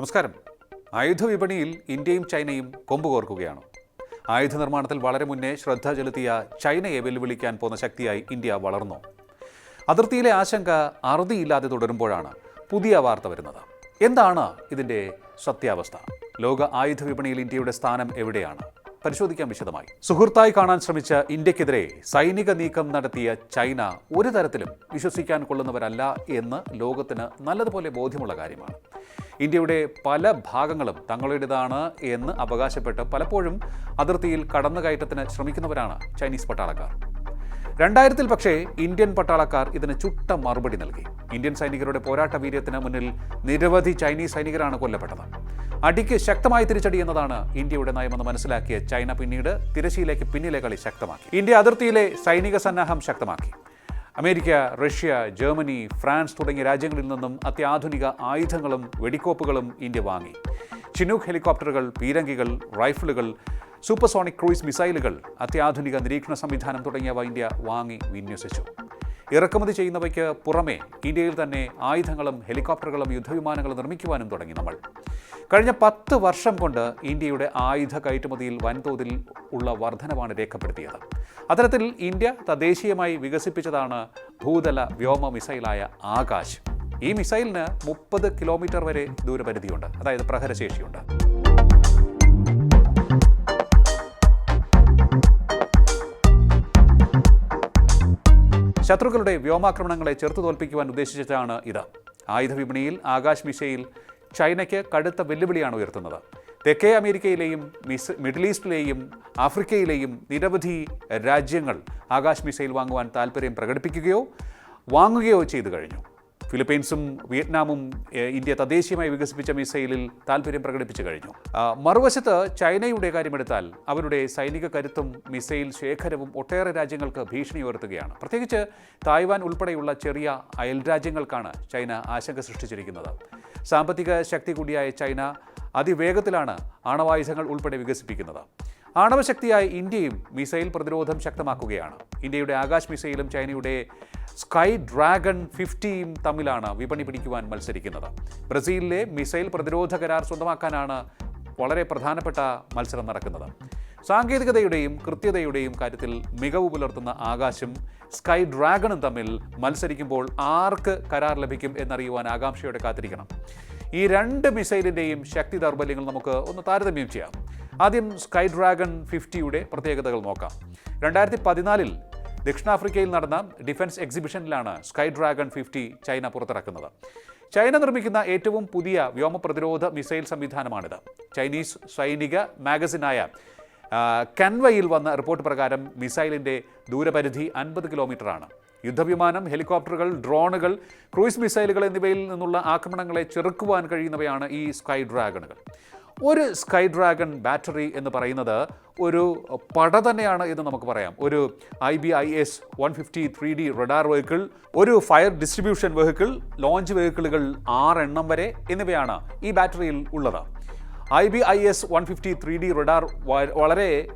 നമസ്കാരം. ആയുധ വിപണിയിൽ ഇന്ത്യയും ചൈനയും കൊമ്പുകോർക്കുകയാണ് ആയുധ നിർമ്മാണത്തിൽ വളരെ മുന്നേ ശ്രദ്ധ ചെലുത്തിയ ചൈനയെ വെല്ലുവിളിക്കാൻ പോകുന്ന ശക്തിയായി ഇന്ത്യ വളർന്നു. അതിർത്തിയിലെ ആശങ്ക അറുതിയില്ലാതെ തുടരുമ്പോഴാണ് പുതിയ വാർത്ത വരുന്നത്. എന്താണ് ഇതിന്റെ സത്യാവസ്ഥ? ലോക ആയുധ വിപണിയിൽ ഇന്ത്യയുടെ സ്ഥാനം എവിടെയാണ്? പരിശോധിക്കാൻ വിശദമായി. സുഹൃത്തായി കാണാൻ ശ്രമിച്ച ഇന്ത്യക്കെതിരെ സൈനിക നീക്കം നടത്തിയ ചൈന ഒരു തരത്തിലും വിശ്വസിക്കാൻ കൊള്ളുന്നവരല്ല എന്ന് ലോകത്തിന് നല്ലതുപോലെ ബോധ്യമുള്ള കാര്യമാണ്. ഇന്ത്യയുടെ പല ഭാഗങ്ങളും തങ്ങളുടേതാണ് എന്ന് അവകാശപ്പെട്ട് പലപ്പോഴും അതിർത്തിയിൽ കടന്നുകയറ്റത്തിന് ശ്രമിക്കുന്നവരാണ് ചൈനീസ് പട്ടാളക്കാർ. രണ്ടായിരത്തിൽ പക്ഷേ ഇന്ത്യൻ പട്ടാളക്കാർ ഇതിന് ചുട്ട മറുപടി നൽകി. ഇന്ത്യൻ സൈനികരുടെ പോരാട്ട വീര്യത്തിന് മുന്നിൽ നിരവധി ചൈനീസ് സൈനികരാണ് കൊല്ലപ്പെട്ടത്. അടിക്ക് ശക്തമായി തിരിച്ചടി എന്നതാണ് ഇന്ത്യയുടെ നയമെന്ന് മനസ്സിലാക്കിയ ചൈന പിന്നീട് തിരശ്ശീലേക്ക് പിന്നിലെ കളി ശക്തമാക്കി. ഇന്ത്യ അതിർത്തിയിലെ സൈനിക സന്നാഹം ശക്തമാക്കി. അമേരിക്ക റഷ്യ ജർമ്മനി ഫ്രാൻസ് തുടങ്ങിയ രാജ്യങ്ങളിൽ നിന്നും അത്യാധുനിക ആയുധങ്ങളും വെടിക്കോപ്പുകളും ഇന്ത്യ വാങ്ങി. ചിനൂക്ക് ഹെലികോപ്റ്ററുകൾ പീരങ്കികൾ റൈഫിളുകൾ സൂപ്പർസോണിക് ക്രൂയിസ് മിസൈലുകൾ അത്യാധുനിക നിരീക്ഷണ സംവിധാനം തുടങ്ങിയവ ഇന്ത്യ വാങ്ങി വിന്യസിച്ചു. ഇറക്കുമതി ചെയ്യുന്നവയ്ക്ക് പുറമെ ഇന്ത്യയിൽ തന്നെ ആയുധങ്ങളും ഹെലികോപ്റ്ററുകളും യുദ്ധവിമാനങ്ങളും നിർമ്മിക്കുവാനും തുടങ്ങി നമ്മൾ. കഴിഞ്ഞ പത്ത് വർഷം കൊണ്ട് ഇന്ത്യയുടെ ആയുധ കയറ്റുമതിയിൽ വൻതോതിൽ ഉള്ള വർധനവാണ് രേഖപ്പെടുത്തിയത്. അത്തരത്തിൽ ഇന്ത്യ തദ്ദേശീയമായി വികസിപ്പിച്ചതാണ് ഭൂതല വ്യോമ മിസൈലായ ആകാശ്. ഈ മിസൈലിന് മുപ്പത് കിലോമീറ്റർ വരെ ദൂരപരിധിയുണ്ട് അതായത് പ്രഹരശേഷിയുണ്ട്. ശത്രുക്കളുടെ വ്യോമാക്രമണങ്ങളെ ചെറുത്തു തോൽപ്പിക്കുവാൻ ഉദ്ദേശിച്ചിട്ടാണ് ഇത്. ആയുധ വിപണിയിൽ ആകാശ് മിസൈൽ ചൈനയ്ക്ക് കടുത്ത വെല്ലുവിളിയാണ് ഉയർത്തുന്നത്. തെക്കേ അമേരിക്കയിലെയും മിസ് മിഡിൽ ഈസ്റ്റിലെയും ആഫ്രിക്കയിലെയും നിരവധി രാജ്യങ്ങൾ ആകാശ് മിസൈൽ വാങ്ങുവാൻ താൽപ്പര്യം പ്രകടിപ്പിക്കുകയോ വാങ്ങുകയോ ചെയ്തു കഴിഞ്ഞു. ഫിലിപ്പീൻസും വിയറ്റ്നാമും ഇന്ത്യ തദ്ദേശീയമായി വികസിപ്പിച്ച മിസൈലിൽ താൽപ്പര്യം പ്രകടിപ്പിച്ചു കഴിഞ്ഞു. മറുവശത്ത് ചൈനയുടെ കാര്യമെടുത്താൽ അവരുടെ സൈനിക കരുത്തും മിസൈൽ ശേഖരവും ഒട്ടേറെ രാജ്യങ്ങൾക്ക് ഭീഷണി ഉയർത്തുകയാണ്. പ്രത്യേകിച്ച് തായ്വാൻ ഉൾപ്പെടെയുള്ള ചെറിയ അയൽ രാജ്യങ്ങൾക്കാണ് ചൈന ആശങ്ക സൃഷ്ടിച്ചിരിക്കുന്നത്. സാമ്പത്തിക ശക്തി കൂടിയായ ചൈന അതിവേഗത്തിലാണ് ആണവായുധങ്ങൾ ഉൾപ്പെടെ വികസിപ്പിക്കുന്നത്. ആണവശക്തിയായ ഇന്ത്യയും മിസൈൽ പ്രതിരോധം ശക്തമാക്കുകയാണ്. ഇന്ത്യയുടെ ആകാശ് മിസൈലും ചൈനയുടെ സ്കൈ ഡ്രാഗൺ ഫിഫ്റ്റിയും തമ്മിലാണ് വിപണി പിടിക്കുവാൻ മത്സരിക്കുന്നത്. ബ്രസീലിലെ മിസൈൽ പ്രതിരോധ കരാർ സ്വന്തമാക്കാനാണ് വളരെ പ്രധാനപ്പെട്ട മത്സരം നടക്കുന്നത്. സാങ്കേതികതയുടെയും കൃത്യതയുടെയും കാര്യത്തിൽ മികവ് പുലർത്തുന്ന ആകാശം സ്കൈ ഡ്രാഗണും തമ്മിൽ മത്സരിക്കുമ്പോൾ ആർക്ക് കരാർ ലഭിക്കും എന്നറിയുവാൻ ആകാംക്ഷയോടെ കാത്തിരിക്കണം. ഈ രണ്ട് മിസൈലിന്റെയും ശക്തി ദൗർബല്യങ്ങൾ നമുക്ക് ഒന്ന് താരതമ്യം ചെയ്യാം. ആദ്യം സ്കൈ ഡ്രാഗൺ ഫിഫ്റ്റിയുടെ പ്രത്യേകതകൾ നോക്കാം. രണ്ടായിരത്തി പതിനാലിൽ ദക്ഷിണാഫ്രിക്കയിൽ നടന്ന ഡിഫൻസ് എക്സിബിഷനിലാണ് സ്കൈ ഡ്രാഗൺ ഫിഫ്റ്റി ചൈന പുറത്തിറക്കുന്നത്. ചൈന നിർമ്മിക്കുന്ന ഏറ്റവും പുതിയ വ്യോമ പ്രതിരോധ മിസൈൽ സംവിധാനമാണിത്. ചൈനീസ് സൈനിക മാഗസിനായ കൻവയിൽ വന്ന റിപ്പോർട്ട് പ്രകാരം മിസൈലിന്റെ ദൂരപരിധി അൻപത് കിലോമീറ്ററാണ്. യുദ്ധവിമാനം ഹെലികോപ്റ്ററുകൾ ഡ്രോണുകൾ ക്രൂയിസ് മിസൈലുകൾ എന്നിവയിൽ നിന്നുള്ള ആക്രമണങ്ങളെ ചെറുക്കുവാൻ കഴിയുന്നവയാണ് ഈ സ്കൈ ഡ്രാഗണുകൾ. ഒരു സ്കൈ ഡ്രാഗൺ ബാറ്ററി എന്ന് പറയുന്നത് ഒരു പട തന്നെയാണ് എന്ന് നമുക്ക് പറയാം. ഒരു I B I S one fifty three D radar vehicle ഒരു ഫയർ ഡിസ്ട്രിബ്യൂഷൻ വെഹിക്കിൾ ലോഞ്ച് വെഹിക്കിളുകൾ ആറെണ്ണം വരെ എന്നിവയാണ് ഈ ബാറ്ററിയിൽ ഉള്ളത്. I B I S one fifty three D radar വളരെ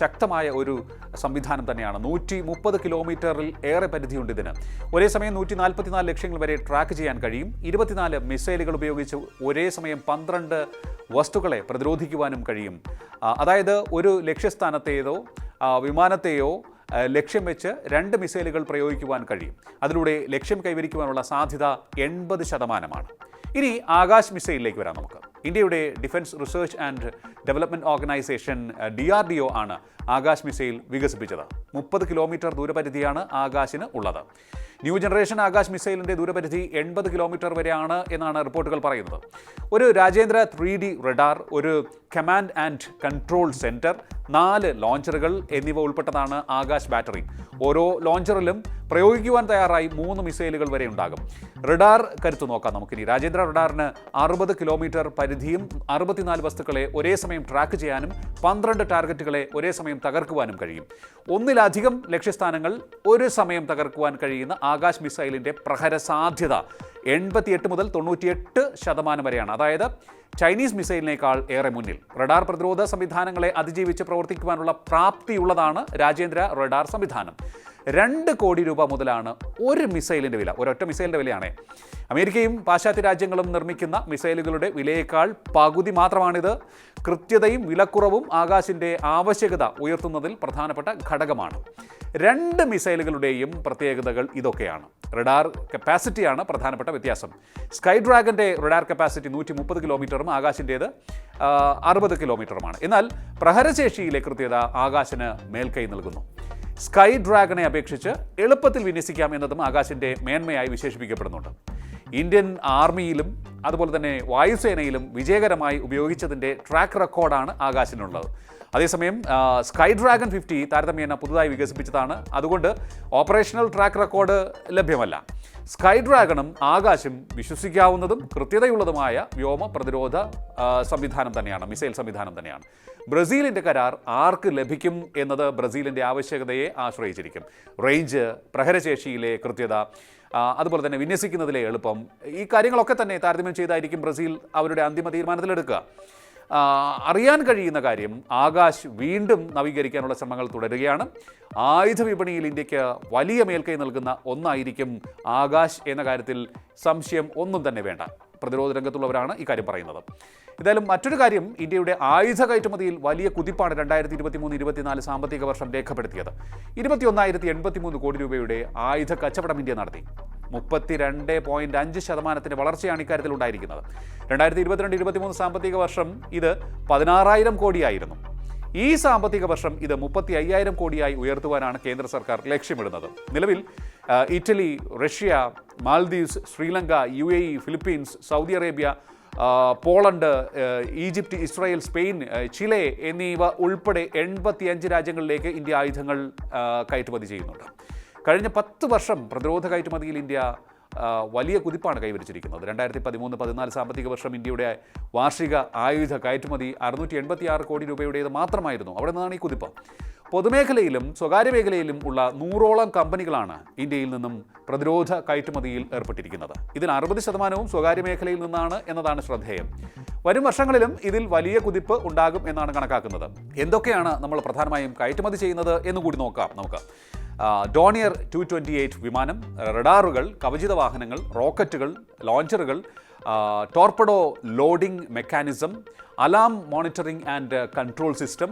ശക്തമായ ഒരു സംവിധാനം തന്നെയാണ്. നൂറ്റി മുപ്പത് കിലോമീറ്ററിൽ ഏറെ പരിധിയുണ്ട് ഇതിന്. ഒരേ സമയം നൂറ്റി നാൽപ്പത്തിനാല് ലക്ഷ്യങ്ങൾ വരെ ട്രാക്ക് ചെയ്യാൻ കഴിയും. ഇരുപത്തിനാല് മിസൈലുകൾ ഉപയോഗിച്ച് ഒരേ സമയം പന്ത്രണ്ട് വസ്തുക്കളെ പ്രതിരോധിക്കുവാനും കഴിയും. അതായത് ഒരു ലക്ഷ്യസ്ഥാനത്തേതോ വിമാനത്തെയോ ലക്ഷ്യം വെച്ച് രണ്ട് മിസൈലുകൾ പ്രയോഗിക്കുവാൻ കഴിയും. അതിലൂടെ ലക്ഷ്യം കൈവരിക്കുവാനുള്ള സാധ്യത എൺപത് ശതമാനമാണ്. ഇനി ആകാശ് മിസൈലിലേക്ക് വരാം നമുക്ക്. ഇന്ത്യയുടെ defence research and development organisation D R D O ആണ് ആകാശ് മിസൈൽ വികസിപ്പിച്ചത്. മുപ്പത് കിലോമീറ്റർ ദൂരപരിധിയാണ് ആകാശിന് ഉള്ളത്. ന്യൂ ജനറേഷൻ ആകാശ് മിസൈലിന്റെ ദൂരപരിധി എൺപത് കിലോമീറ്റർ വരെയാണ് എന്നാണ് റിപ്പോർട്ടുകൾ പറയുന്നത്. ഒരു രാജേന്ദ്ര ത്രീ ഡി റഡാർ ഒരു കമാൻഡ് ആൻഡ് കൺട്രോൾ സെന്റർ നാല് ലോഞ്ചറുകൾ എന്നിവ ഉൾപ്പെട്ടതാണ് ആകാശ് ബാറ്ററി. ഓരോ ലോഞ്ചറിലും പ്രയോഗിക്കുവാൻ തയ്യാറായി മൂന്ന് മിസൈലുകൾ വരെ ഉണ്ടാകും. റഡാർ കരുത്തു നോക്കാം നമുക്കിനി. രാജേന്ദ്ര റഡാറിന് അറുപത് കിലോമീറ്റർ പരിധിയും അറുപത്തിനാല് വസ്തുക്കളെ ഒരേ സമയം ട്രാക്ക് ചെയ്യാനും പന്ത്രണ്ട് ടാർഗറ്റുകളെ ഒരേ സമയം തകർക്കുവാനും കഴിയും. ഒന്നിലധികം ലക്ഷ്യസ്ഥാനങ്ങൾ ഒരു സമയം തകർക്കുവാൻ കഴിയുന്ന ആകാശ് മിസൈലിന്റെ പ്രഹര സാധ്യത എൺപത്തിയെട്ട് മുതൽ തൊണ്ണൂറ്റിയെട്ട് ശതമാനം വരെയാണ്. അതായത് ചൈനീസ് മിസൈലിനേക്കാൾ ഏറെ മുന്നിൽ. റഡാർ പ്രതിരോധ സംവിധാനങ്ങളെ അതിജീവിച്ച് പ്രവർത്തിക്കുവാനുള്ള പ്രാപ്തിയുള്ളതാണ് രാജേന്ദ്ര റഡാർ സംവിധാനം. രണ്ട് കോടി രൂപ മുതലാണ് ഒരു മിസൈലിന്റെ വില ഒരൊറ്റ മിസൈലിന്റെ വിലയാണ്. അമേരിക്കയും പാശ്ചാത്യ രാജ്യങ്ങളും നിർമ്മിക്കുന്ന മിസൈലുകളുടെ വിലയേക്കാൾ പകുതി മാത്രമാണിത്. കൃത്യതയും വിലക്കുറവും ആകാശിന്റെ ആവശ്യകത ഉയർത്തുന്നതിൽ പ്രധാനപ്പെട്ട ഘടകമാണ്. രണ്ട് മിസൈലുകളുടെയും പ്രത്യേകതകൾ ഇതൊക്കെയാണ്. റഡാർ കപ്പാസിറ്റിയാണ് പ്രധാനപ്പെട്ട വ്യത്യാസം. സ്കൈ ഡ്രാഗന്റെ റഡാർ കപ്പാസിറ്റി നൂറ്റി മുപ്പത് കിലോമീറ്ററും ആകാശിന്റേത് അറുപത് കിലോമീറ്ററുമാണ്. എന്നാൽ പ്രഹരശേഷിയിലെ കൃത്യത ആകാശിന് മേൽക്കൈ നൽകുന്നു. സ്കൈ ഡ്രാഗനെ അപേക്ഷിച്ച് എളുപ്പത്തിൽ വിന്യസിക്കാം എന്നതും ആകാശിന്റെ മേന്മയായി വിശേഷിപ്പിക്കപ്പെടുന്നുണ്ട്. ഇന്ത്യൻ ആർമിയിലും അതുപോലെ തന്നെ വായുസേനയിലും വിജയകരമായി ഉപയോഗിച്ചതിന്റെ ട്രാക്ക് റെക്കോർഡാണ് ആകാശിനുള്ളത്. അതേസമയം സ്കൈ ഡ്രാഗൺ ഫിഫ്റ്റി താരതമ്യേന പുതുതായി വികസിപ്പിച്ചതാണ്. അതുകൊണ്ട് ഓപ്പറേഷണൽ ട്രാക്ക് റെക്കോർഡ് ലഭ്യമല്ല. സ്കൈ ഡ്രാഗണും ആകാശും വിശ്വസിക്കാവുന്നതും കൃത്യതയുള്ളതുമായ വ്യോമ പ്രതിരോധ സംവിധാനം തന്നെയാണ് മിസൈൽ സംവിധാനം തന്നെയാണ്. ബ്രസീലിന്റെ കരാർ ആർക്ക് ലഭിക്കും എന്നത് ബ്രസീലിന്റെ ആവശ്യകതയെ ആശ്രയിച്ചിരിക്കും. റേഞ്ച് പ്രഹരശേഷിയിലെ കൃത്യത അതുപോലെ തന്നെ വിന്യസിക്കുന്നതിലെ എളുപ്പം ഈ കാര്യങ്ങളൊക്കെ തന്നെ താരതമ്യം ചെയ്തായിരിക്കും ബ്രസീൽ അവരുടെ അന്തിമ തീരുമാനത്തിലെടുക്കുക. അറിയാൻ കഴിയുന്ന കാര്യം ആകാശ് വീണ്ടും നവീകരിക്കാനുള്ള ശ്രമങ്ങൾ തുടരുകയാണ്. ആയുധ വിപണിയിൽ ഇന്ത്യയ്ക്ക് വലിയ മേൽക്കൈ നൽകുന്ന ഒന്നായിരിക്കും ആകാശ് എന്ന കാര്യത്തിൽ സംശയം ഒന്നും തന്നെ വേണ്ട. പ്രതിരോധ രംഗത്തുള്ളവരാണ് ഇക്കാര്യം പറയുന്നത്. എന്തായാലും മറ്റൊരു കാര്യം ഇന്ത്യയുടെ ആയുധ കയറ്റുമതിയിൽ വലിയ കുതിപ്പാണ് രണ്ടായിരത്തി ഇരുപത്തി മൂന്ന് ഇരുപത്തിനാല് സാമ്പത്തിക വർഷം രേഖപ്പെടുത്തിയത്. ഇരുപത്തിയൊന്നായിരത്തി എൺപത്തി മൂന്ന് കോടി രൂപയുടെ ആയുധ കച്ചവടം ഇന്ത്യ നടത്തി. മുപ്പത്തിരണ്ട് പോയിന്റ് അഞ്ച് ശതമാനത്തിന്റെ വളർച്ചയാണ് ഇക്കാര്യത്തിൽ ഉണ്ടായിരിക്കുന്നത്. രണ്ടായിരത്തി ഇരുപത്തിരണ്ട് ഇരുപത്തിമൂന്ന് സാമ്പത്തിക വർഷം ഇത് പതിനാറായിരം കോടിയായിരുന്നു. ഈ സാമ്പത്തിക വർഷം ഇത് മുപ്പത്തി അയ്യായിരം കോടിയായി ഉയർത്തുവാനാണ് കേന്ദ്ര സർക്കാർ ലക്ഷ്യമിടുന്നത്. നിലവിൽ Italy Russia Maldives Sri Lanka U A E Philippines Saudi Arabia Poland Egypt Israel Spain Chile എന്നിവ ഉൾപ്പെടെ എൺപത്തിയഞ്ച് രാജ്യങ്ങളിലേക്ക് ഇന്ത്യ ആയുധങ്ങൾ കയറ്റുമതി ചെയ്യുന്നുണ്ട്. കഴിഞ്ഞ പത്ത് വർഷം പ്രതിരോധ കയറ്റുമതിയിൽ ഇന്ത്യ വലിയ കുതിപ്പാണ് കൈവരിച്ചിരിക്കുന്നത്. രണ്ടായിരത്തി പതിമൂന്ന് പതിനാല് സാമ്പത്തിക വർഷം ഇന്ത്യയുടെ വാർഷിക ആയുധ കയറ്റുമതി അറുന്നൂറ്റി എൺപത്തി ആറ് കോടി രൂപയുടേത് മാത്രമായിരുന്നു. അവിടെ നിന്നാണ് ഈ കുതിപ്പ്. പൊതുമേഖലയിലും സ്വകാര്യ മേഖലയിലും ഉള്ള നൂറോളം കമ്പനികളാണ് ഇന്ത്യയിൽ നിന്നും പ്രതിരോധ കയറ്റുമതിയിൽ ഏർപ്പെട്ടിരിക്കുന്നത്. ഇതിന് അറുപത് ശതമാനവും സ്വകാര്യ മേഖലയിൽ നിന്നാണ് എന്നതാണ് ശ്രദ്ധേയം. വരും വർഷങ്ങളിലും ഇതിൽ വലിയ കുതിപ്പ് ഉണ്ടാകും എന്നാണ് കണക്കാക്കുന്നത്. എന്തൊക്കെയാണ് നമ്മൾ പ്രധാനമായും കയറ്റുമതി ചെയ്യുന്നത് എന്ന് കൂടി നോക്കാം നമുക്ക്. ഡോണിയർ ടു ട്വന്റി എയ്റ്റ് വിമാനം റഡാറുകൾ കവചിത വാഹനങ്ങൾ റോക്കറ്റുകൾ ലോഞ്ചറുകൾ torpedo loading mechanism alarm monitoring and control system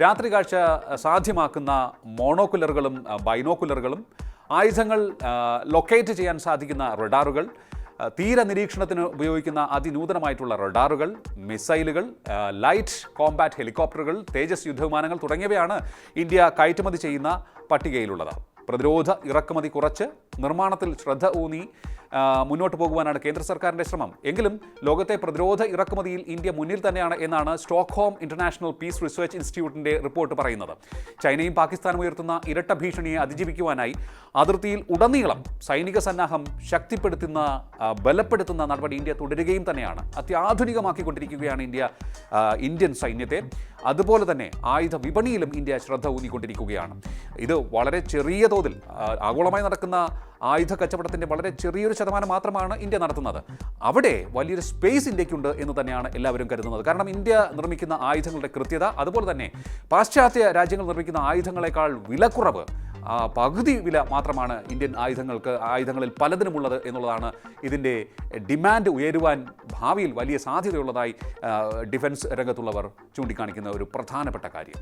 രാത്രി കാഴ്ച സാധ്യമാക്കുന്ന മോണോക്കുലറുകളും ബൈനോക്കുലറുകളും ആയുധങ്ങൾ ലൊക്കേറ്റ് ചെയ്യാൻ സാധിക്കുന്ന റഡാറുകൾ തീര നിരീക്ഷണത്തിന് ഉപയോഗിക്കുന്ന അതിനൂതനമായിട്ടുള്ള റഡാറുകൾ മിസൈലുകൾ ലൈറ്റ് കോമ്പാറ്റ് ഹെലികോപ്റ്ററുകൾ തേജസ് യുദ്ധവിമാനങ്ങൾ തുടങ്ങിയവയാണ് ഇന്ത്യ കയറ്റുമതി ചെയ്യുന്ന പട്ടികയിലുള്ളത്. പ്രതിരോധ ഇറക്കുമതി കുറച്ച് നിർമ്മാണത്തിൽ ശ്രദ്ധ ഊന്നി മുന്നോട്ട് പോകുവാനാണ് കേന്ദ്ര സർക്കാരിന്റെ ശ്രമം. എങ്കിലും ലോകത്തെ പ്രതിരോധ ഇറക്കുമതിയിൽ ഇന്ത്യ മുന്നിൽ തന്നെയാണ് എന്നാണ് സ്റ്റോക്ക്ഹോം ഇന്റർനാഷണൽ പീസ് റിസർച്ച് ഇൻസ്റ്റിറ്റ്യൂട്ടിന്റെ റിപ്പോർട്ട് പറയുന്നത്. ചൈനയും പാകിസ്ഥാനും ഉയർത്തുന്ന ഇരട്ട ഭീഷണിയെ അതിജീവിക്കുവാനായി അതിർത്തിയിൽ ഉടനീളം സൈനിക സന്നാഹം ശക്തിപ്പെടുത്തുന്ന ബലപ്പെടുത്തുന്ന നടപടി ഇന്ത്യ തുടരുകയും തന്നെയാണ്. അത്യാധുനികമാക്കിക്കൊണ്ടിരിക്കുകയാണ് ഇന്ത്യ ഇന്ത്യൻ സൈന്യത്തെ. അതുപോലെ തന്നെ ആയുധ വിപണിയിലും ഇന്ത്യ ശ്രദ്ധ ഊന്നിക്കൊണ്ടിരിക്കുകയാണ്. ഇത് വളരെ ചെറിയ തോതിൽ ആഗോളമായി നടക്കുന്ന ആയുധ കച്ചവടത്തിന്റെ വളരെ ചെറിയൊരു ശതമാനം മാത്രമാണ് ഇന്ത്യ നടത്തുന്നത്. അവിടെ വലിയൊരു സ്പേസ് ഇന്ത്യക്കുണ്ട് എന്ന് തന്നെയാണ് എല്ലാവരും കരുതുന്നത്. കാരണം ഇന്ത്യ നിർമ്മിക്കുന്ന ആയുധങ്ങളുടെ കൃത്യത അതുപോലെ തന്നെ പാശ്ചാത്യ രാജ്യങ്ങൾ നിർമ്മിക്കുന്ന ആയുധങ്ങളെക്കാൾ വിലക്കുറവ് പകുതി വില മാത്രമാണ് ഇന്ത്യൻ ആയുധങ്ങൾക്ക് ആയുധങ്ങളിൽ പലതിനുമുള്ളത് എന്നുള്ളതാണ് ഇതിന്റെ ഡിമാൻഡ് ഉയരുവാൻ ഭാവിയിൽ വലിയ സാധ്യതയുള്ളതായി ഡിഫൻസ് രംഗത്തുള്ളവർ ചൂണ്ടിക്കാണിക്കുന്ന ഒരു പ്രധാനപ്പെട്ട കാര്യം.